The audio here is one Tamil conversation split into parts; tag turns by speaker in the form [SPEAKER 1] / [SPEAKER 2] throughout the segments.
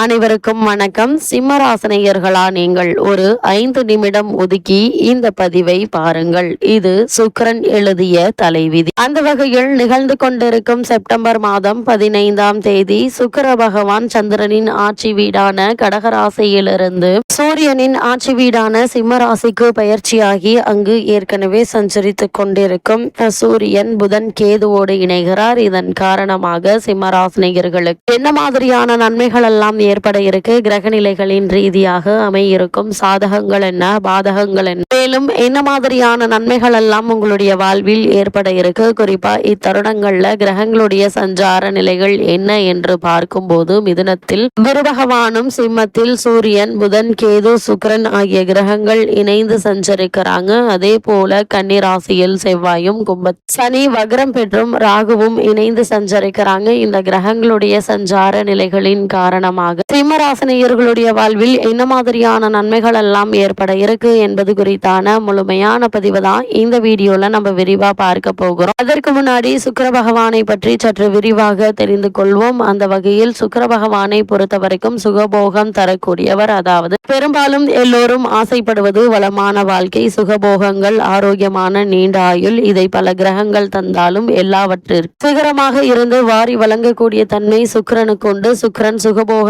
[SPEAKER 1] அனைவருக்கும் வணக்கம். சிம்மராசனையர்களா நீங்கள் ஒரு ஐந்து நிமிடம் ஒதுக்கி இந்த பதிவை பாருங்கள். இது சுக்கிரன் எழுதிய தலைவிதி. அந்த வகையில் நிகழ்ந்து கொண்டிருக்கும் செப்டம்பர் மாதம் பதினைந்தாம் தேதி சுக்கிர பகவான் சந்திரனின் ஆட்சி வீடான கடகராசியிலிருந்து சூரியனின் ஆட்சி வீடான சிம்மராசிக்கு பயிற்சியாகி அங்கு ஏற்கனவே சஞ்சரித்துக் கொண்டிருக்கும் சூரியன் புதன் கேதுவோடு இணைகிறார். இதன் காரணமாக சிம்மராசினியர்களுக்கு என்ன மாதிரியான நன்மைகள் எல்லாம் ஏற்பட இருக்கு. கிரக நிலைகளின் ரீதியாக அமையிருக்கும். சாதகங்கள் என்ன? பாதகங்கள் என்ன? மேலும் என்ன மாதிரியான நன்மைகள் எல்லாம் உங்களுடைய வாழ்வில் ஏற்பட இருக்கு? குறிப்பா இத்தருணங்கள்ல கிரகங்களுடைய சஞ்சார நிலைகள் என்ன என்று பார்க்கும்போது மிதுனத்தில் குரு பகவானும் சிம்மத்தில் சூரியன் புதன் கேது சுக்கரன் ஆகிய கிரகங்கள் இணைந்து சஞ்சரிக்கிறாங்க. அதே போல கன்னிராசியில் செவ்வாயும் கும்பத் சனி வக்ரம் பெற்றும் ராகுவும் இணைந்து சஞ்சரிக்கிறாங்க. இந்த கிரகங்களுடைய சஞ்சார நிலைகளின் காரணமாக சிம்மராசனியர்களுடைய வாழ்வில் என்ன மாதிரியான நன்மைகள் எல்லாம் ஏற்பட இருக்கு என்பது குறித்தான முழுமையான பதிவு தான் இந்த வீடியோல நம்ம விரிவா பார்க்க போகிறோம். அதற்கு முன்னாடி சுக்கர பகவானை பற்றி சற்று விரிவாக தெரிந்து கொள்வோம். அந்த வகையில் சுக்கர பகவானை பொறுத்த வரைக்கும் சுகபோகம் தரக்கூடியவர். அதாவது பெரும்பாலும் எல்லோரும் ஆசைப்படுவது வளமான வாழ்க்கை சுகபோகங்கள் ஆரோக்கியமான நீண்ட ஆயுள். இதை பல கிரகங்கள் தந்தாலும் எல்லாவற்றிற்கும். சிகரமாக இருந்து வாரி வழங்கக்கூடிய தன்மை சுக்கிரனுக்கு உண்டு. சுக்கிரன்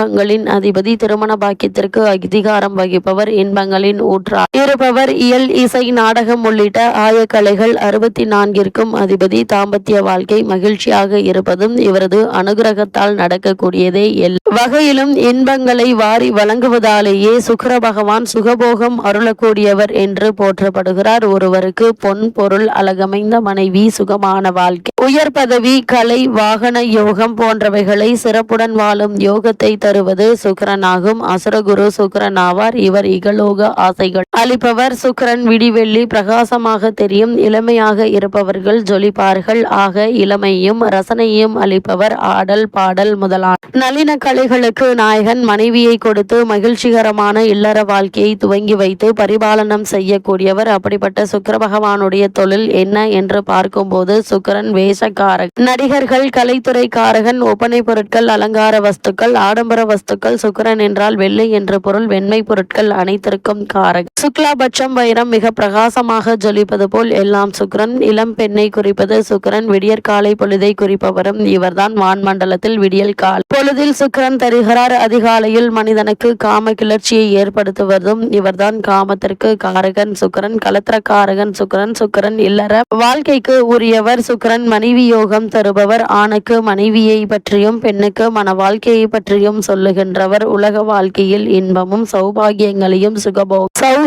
[SPEAKER 1] இன்பங்களின் அதிபதி திருமண பாக்கியத்திற்கு அதிகாரம் வகிப்பவர் இன்பங்களின் ஊற்றார். இருப்பவர் இயல் இசை நாடகம் உள்ளிட்ட ஆயக்கலைகள் அறுபத்தி நான்கிற்கும் அதிபதி தாம்பத்திய வாழ்க்கை மகிழ்ச்சியாக இருப்பதும் இவரது அனுகிரகத்தால் நடக்கக்கூடியதே எல். வகையிலும் இன்பங்களை வாரி வழங்குவதாலேயே சுக்கர பகவான் சுகபோகம் அருளக்கூடியவர் என்று போற்றப்படுகிறார். ஒருவருக்கு பொன் பொருள் அழகமைந்த மனைவி சுகமான வாழ்க்கை. உயர் பதவி கலை வாகன யோகம் போன்றவைகளை சிறப்புடன் வாழும் யோகத்தை வருவது சுக்கிரனாகும். அசுரகுரு சுக்கிரன் ஆவார் இவர் இகலோக ஆசைகள். அளிப்பவர் சுக்கிரன். விடிவெள்ளி பிரகாசமாக தெரியும். இளமையாக இருப்பவர்கள் ஜொலிப்பார்கள். ஆக இளமையும் ரசனையும் அளிப்பவர் ஆடல் பாடல் முதலான. நளின கலைகளுக்கு நாயகன் மனைவியை கொடுத்து மகிழ்ச்சிகரமான இல்லற வாழ்க்கையை துவங்கி வைத்து பரிபாலனம் செய்யக்கூடியவர். அப்படிப்பட்ட சுக்கர பகவானுடைய தொழில் என்ன என்று பார்க்கும்போது சுக்கிரன் வேஷக்காரன் நடிகர்கள் கலைத்துறைக்காரகன் ஒப்பனை பொருட்கள் அலங்கார வஸ்துக்கள் ஆடம்பர வஸ்துக்கள் சுக்கரன் என்றால் வெள்ளை என்ற பொருள் வெண்மை பொருட்கள் அனைத்திற்கும் காரகம். சுக்லாபட்சம் வைரம் மிக பிரகாசமாக ஜொலிப்பது போல் எல்லாம் சுக்கரன் இளம் பெண்ணை குறிப்பது சுக்கிரன் விடியற்காலை பொழுதை குறிப்பவரும் இவர்தான் வான்மண்டலத்தில் விடியல் கால். பொழுதில் சுக்கரன் தருகிறார் அதிகாலையில் மனிதனுக்கு காம கிளர்ச்சியை ஏற்படுத்துவதும் இவர்தான் காமத்திற்கு காரகன் சுக்கரன் கலத்திரக்காரகன் சுக்கரன் சுக்கரன் இல்லற வாழ்க்கைக்கு உரியவர் சுக்கரன் மனைவி யோகம் தருபவர் ஆணுக்கு மனைவியை பற்றியும் பெண்ணுக்கு மன வாழ்க்கையை பற்றியும் சொல் சொல்லுகின்றவர். உலக வாழ்க்கையில் இன்பமும் சௌபாகியங்களையும் சுகபோக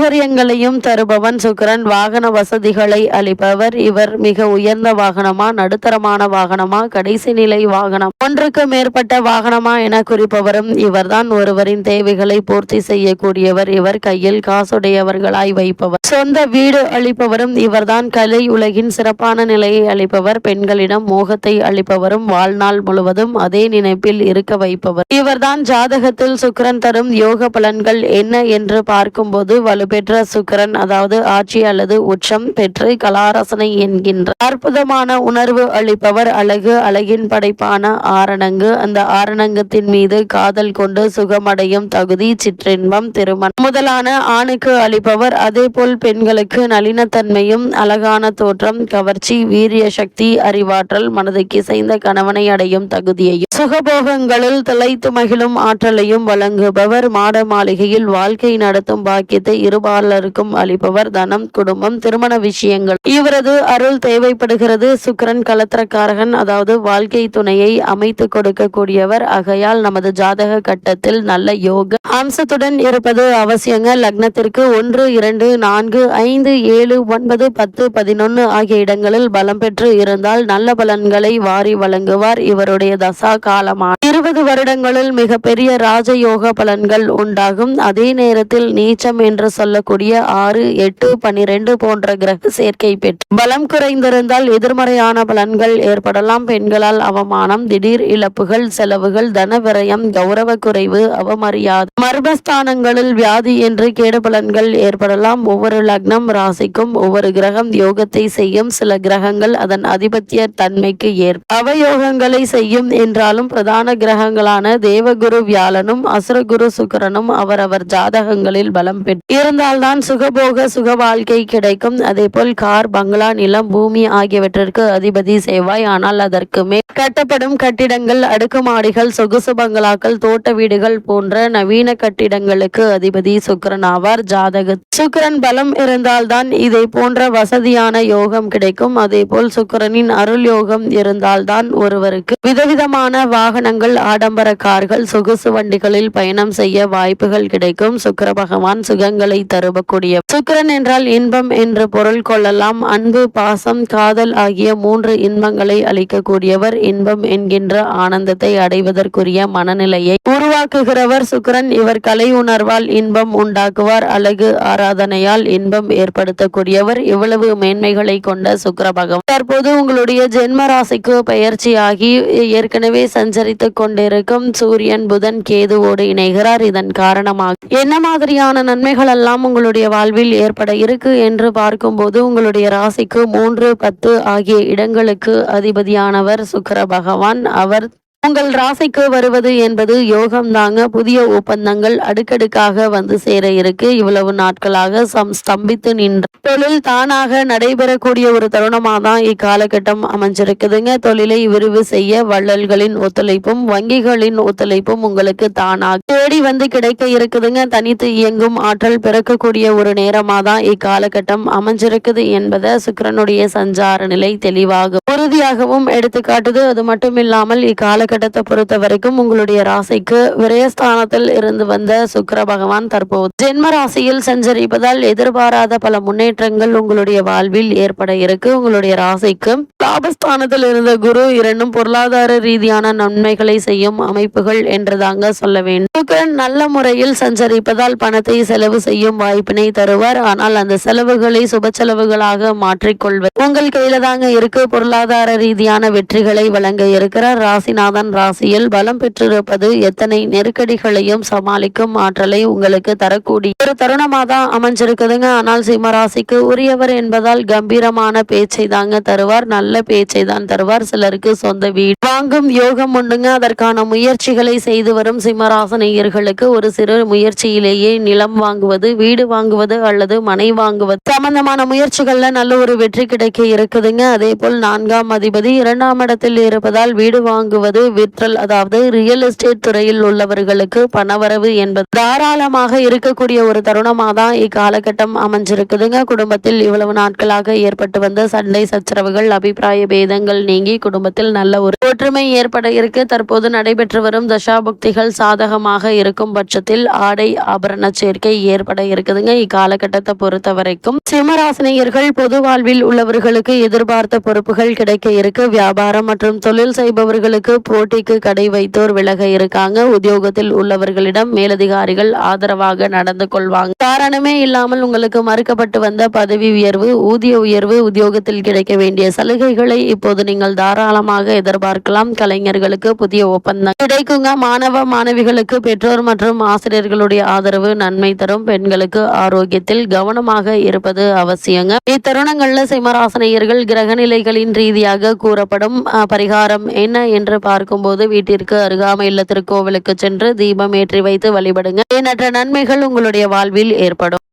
[SPEAKER 1] சௌகரியங்களையும் தருபவன் சுக்கரன். வாகன வசதிகளை அளிப்பவர். இவர் மிக உயர்ந்த வாகனமா நடுத்தரமான வாகனமா கடைசி நிலை வாகனம். ஒன்றுக்கு மேற்பட்ட வாகனமா என குறிப்பவரும் இவர்தான். ஒருவரின் தேவைகளை பூர்த்தி செய்யக்கூடியவர். இவர் கையில் காசுடையவர்களாய் வைப்பவர். சொந்த வீடு அளிப்பவரும் இவர்தான். கலை உலகின் சிறப்பான நிலையை அளிப்பவர். பெண்களிடம் மோகத்தை அளிப்பவரும் வாழ்நாள் முழுவதும் அதே நினைப்பில் இருக்க வைப்பவர். இவர்தான் ஜாதகத்தில் சுக்கரன் தரும் யோக பலன்கள் என்ன என்று பார்க்கும்போது பெற்ற சுக்கரன் அதாவது ஆட்சி அல்லது உச்சம் பெற்று கலாரசனை என்கின்ற அற்புதமான உணர்வு அளிப்பவர். அழகு அழகின் படைப்பான ஆரணங்கு. அந்த ஆரணங்கத்தின் மீது காதல் கொண்டு சுகமடையும் தகுதி சிற்றின்பம் திருமணம். முதலான ஆணுக்கு அளிப்பவர். அதே போல் பெண்களுக்கு நளினத்தன்மையும் அழகான தோற்றம் கவர்ச்சி வீரிய சக்தி அறிவாற்றல் மனதுக்கு இசைந்த கணவனை அடையும் தகுதியையும் சுகபோகங்களில் திளைத்து மகிழும் ஆற்றலையும் வழங்குபவர். மாட மாளிகையில் வாழ்க்கை நடத்தும் பாக்கியத்தை பாலருக்கும் அளிப்பவர் தனம் குடும்பம் திருமண விஷயங்கள். இவரது அருள் தேவைப்படுகிறது. சுக்கிரன் கலத்திரக்காரகன் அதாவது வாழ்க்கை துணையை அமைத்து கொடுக்கக்கூடியவர். ஆகையால் நமது ஜாதக கட்டத்தில் நல்ல யோக அம்சத்துடன் இருப்பது அவசியங்க. லக்னத்திற்கு ஒன்று இரண்டு நான்கு ஐந்து ஏழு ஒன்பது பத்து பதினொன்னு ஆகிய இடங்களில் பலம் பெற்று இருந்தால் நல்ல பலன்களை வாரி வழங்குவார். இவருடைய தசா காலமான இருபது வருடங்களில் மிகப்பெரிய ராஜயோக பலன்கள் உண்டாகும். அதே நேரத்தில் நீச்சம் என்று சொல்ல சொல்லக்கூடிய ஆறு எட்டு பன்னிரெண்டு போன்ற கிரக சேர்க்கை பெற்று பலம் குறைந்திருந்தால் எதிர்மறையான பலன்கள் ஏற்படலாம். பெண்களால் அவமானம் திடீர் இழப்புகள் செலவுகள் தன விரயம் கௌரவ குறைவு அவமரியாதை மர்மஸ்தானங்களில் வியாதி என்று கேடு பலன்கள் ஏற்படலாம். ஒவ்வொரு லக்னம் ராசிக்கும் ஒவ்வொரு கிரகம் யோகத்தை செய்யும். சில கிரகங்கள் அதன் அதிபத்திய தன்மைக்கு ஏற்ப அவயோகங்களை செய்யும் என்றாலும் பிரதான கிரகங்களான தேவகுரு வியாழனும் அசுரகுரு சுக்கரனும் அவரவர் ஜாதகங்களில் பலம் பெற்று இருந்தால்தான் சுகபோக சுக வாழ்க்கை கிடைக்கும். அதேபோல் கார் பங்களா நிலம் பூமி ஆகியவற்றிற்கு அதிபதி செய்வாய் ஆனால் அதற்கு மேல் கட்டப்படும் கட்டிடங்கள் அடுக்குமாடிகள் சொகுசு பங்களாக்கள் தோட்ட வீடுகள் போன்ற நவீன கட்டிடங்களுக்கு அதிபதி சுக்கரன் ஆவார். ஜாதக சுக்கிரன் பலம் இருந்தால்தான் இதை போன்ற வசதியான யோகம் கிடைக்கும். அதேபோல் சுக்கரனின் அருள் யோகம் இருந்தால்தான் ஒருவருக்கு விதவிதமான வாகனங்கள் ஆடம்பர கார்கள் சொகுசு வண்டிகளில் பயணம் செய்ய வாய்ப்புகள் கிடைக்கும். சுக்கர பகவான் சுகங்களை தருவக்கூடிய. சுக்கரன் என்றால் இன்பம் என்று பொருள் கொள்ளலாம். அன்பு பாசம் காதல் ஆகிய மூன்று இன்பங்களை அளிக்கக்கூடியவர் இன்பம் என்கின்ற ஆனந்தத்தை அடைவதற்குரிய மனநிலையை உருவாக்குகிறவர் சுக்கிரன். இவர் கலை உணர்வால் இன்பம் உண்டாக்குவார். அழகு ஆராதனையால் இன்பம் ஏற்படுத்தக்கூடியவர். இவ்வளவு மேன்மைகளை கொண்ட சுக்கர பகவான் தற்போது உங்களுடைய ஜென்ம ராசிக்கு பயிற்சியாகி ஏற்கனவே சஞ்சரித்துக் கொண்டிருக்கும் சூரியன் புதன் கேதுவோடு இணைகிறார். இதன் காரணமாக என்ன மாதிரியான நன்மைகள் எல்லாம் உங்களுடைய வாழ்வில் ஏற்பட இருக்கு என்று பார்க்கும்போது உங்களுடைய ராசிக்கு மூன்று பத்து ஆகிய இடங்களுக்கு அதிபதியானவர் சுக்கர பகவான். அவர் உங்கள் ராசிக்கு வருவது என்பது யோகம் தாங்க. புதிய ஒப்பந்தங்கள் அடுக்கடுக்காக வந்து சேர இருக்கு. இவ்வளவு நாட்களாக சம் ஸ்தம்பித்து நின்ற தொழில் தானாக நடைபெறக்கூடிய ஒரு தருணமாக தான் இக்காலகட்டம் அமைஞ்சிருக்குதுங்க. தொழிலை விரிவு செய்ய வள்ளல்களின் ஒத்துழைப்பும் வங்கிகளின் ஒத்துழைப்பும் உங்களுக்கு தானாக தேடி வந்து கிடைக்க இருக்குதுங்க. தனித்து இயங்கும் ஆற்றல் பிறக்கக்கூடிய ஒரு நேரமாக தான் இக்காலகட்டம் அமைஞ்சிருக்குது என்பதை சுக்கிரனுடைய சஞ்சார நிலை தெளிவாக உறுதியாகவும் எடுத்துக்காட்டுது அது மட்டும் இல்லாமல் இக்காலகட்டத்தை பொறுத்த வரைக்கும் உங்களுடைய ராசிக்கு விரயஸ்தானத்தில் இருந்து வந்த சுக்கர பகவான் தற்போது. ஜென்ம ராசியில் சஞ்சரிப்பதால் எதிர்பாராத பல முன்னேற்றங்கள் உங்களுடைய வாழ்வில் ஏற்பட இருக்கு. உங்களுடைய ராசிக்கு லாபஸ்தானத்தில் இருந்த குரு இரண்டும் பொருளாதார ரீதியான நன்மைகளை செய்யும் அமைப்புகள் என்றுதாங்க சொல்ல வேண்டும். சுக்கரன் நல்ல முறையில் சஞ்சரிப்பதால் பணத்தை செலவு செய்யும் வாய்ப்பினை தருவார். ஆனால் அந்த செலவுகளை சுப செலவுகளாக மாற்றிக்கொள்வது உங்கள் கையில தாங்க இருக்கு. பொருளாதார ரீதியான வெற்றிகளை வழங்க இருக்கிறார். ராசிநாதன் ராசியில் பலம் பெற்றிருப்பது எத்தனை நெருக்கடிகளையும் சமாளிக்கும் ஆற்றலை உங்களுக்கு தரக்கூடிய ஒரு தருணமா தான் அமைஞ்சிருக்குதுங்க. ஆனால் சிம்மராசிக்கு உரியவர் என்பதால் கம்பீரமான பேச்சை தாங்க தருவார். நல்ல பேச்சை தான் தருவார். சிலருக்கு சொந்த வீடு வாங்கும் யோகம் உண்டுங்க. அதற்கான முயற்சிகளை செய்து வரும் சிம்மராசனையர்களுக்கு ஒரு சிறு முயற்சியிலேயே நிலம் வாங்குவது வீடு வாங்குவது அல்லது மனை வாங்குவது சம்பந்தமான முயற்சிகள்ல நல்ல ஒரு வெற்றி கிடைக்க இருக்குதுங்க. அதே போல் நான்காம் அதிபதி இரண்டாம் இடத்தில் இருப்பதால் வீடு வாங்குவது விற்றல் அதாவது ரியல் எஸ்டேட் துறையில் உள்ளவர்களுக்கு பணவரவு என்பது தாராளமாக இருக்கக்கூடிய ஒரு தருணமாக தான் இக்காலகட்டம் அமைஞ்சிருக்குதுங்க. குடும்பத்தில் இவ்வளவு நாட்களாக ஏற்பட்டு வந்த சண்டை சச்சரவுகள் அபிப்பிராய பேதங்கள் நீங்கி குடும்பத்தில் நல்ல ஒரு ஒற்றுமை ஏற்பட இருக்கு. தற்போது நடைபெற்று வரும் தசாபக்திகள் சாதகமாக இருக்கும் பட்சத்தில் ஆடை ஆபரண சேர்க்கை ஏற்பட இருக்குதுங்க. இக்காலகட்டத்தை பொறுத்த வரைக்கும் சிம்மராசினியர்கள் பொது வாழ்வில் உள்ளவர்களுக்கு எதிர்பார்த்த பொறுப்புகள் கிடைக்க இருக்கு. வியாபாரம் மற்றும் தொழில் செய்பவர்களுக்கு போட்டிக்கு கடை வைத்தோர் விலக இருக்காங்க. உத்தியோகத்தில் உள்ளவர்களிடம் மேலதிகாரிகள் ஆதரவாக நடந்து கொள்வாங்க. காரணமே இல்லாமல் உங்களுக்கு மறுக்கப்பட்டு வந்த பதவி உயர்வு ஊதிய உயர்வு உத்தியோகத்தில் கிடைக்க வேண்டிய சலுகைகளை இப்போது நீங்கள் தாராளமாக எதிர்பார்க்கலாம். கலைஞர்களுக்கு புதிய ஒப்பந்தம் கிடைக்குங்க. மாணவ மாணவிகளுக்கு பெற்றோர் மற்றும் ஆசிரியர்களுடைய ஆதரவு நன்மை தரும். பெண்களுக்கு ஆரோக்கியத்தில் கவனமாக இருப்பது அவசியங்க. இத்தருணங்கள்ல சிம்மராசனையர்கள் கிரகநிலைகளின் ரீதியாக கூறப்படும் பரிகாரம் என்ன என்று பார்க்கும்போது வீட்டிற்கு அருகாமையில் திருக்கோவிலுக்கு சென்று தீபம் ஏற்றி வைத்து வழிபடுங்க எண்ணற்ற நன்மைகள் உங்களுடைய வாழ்வில் ஏற்படும்.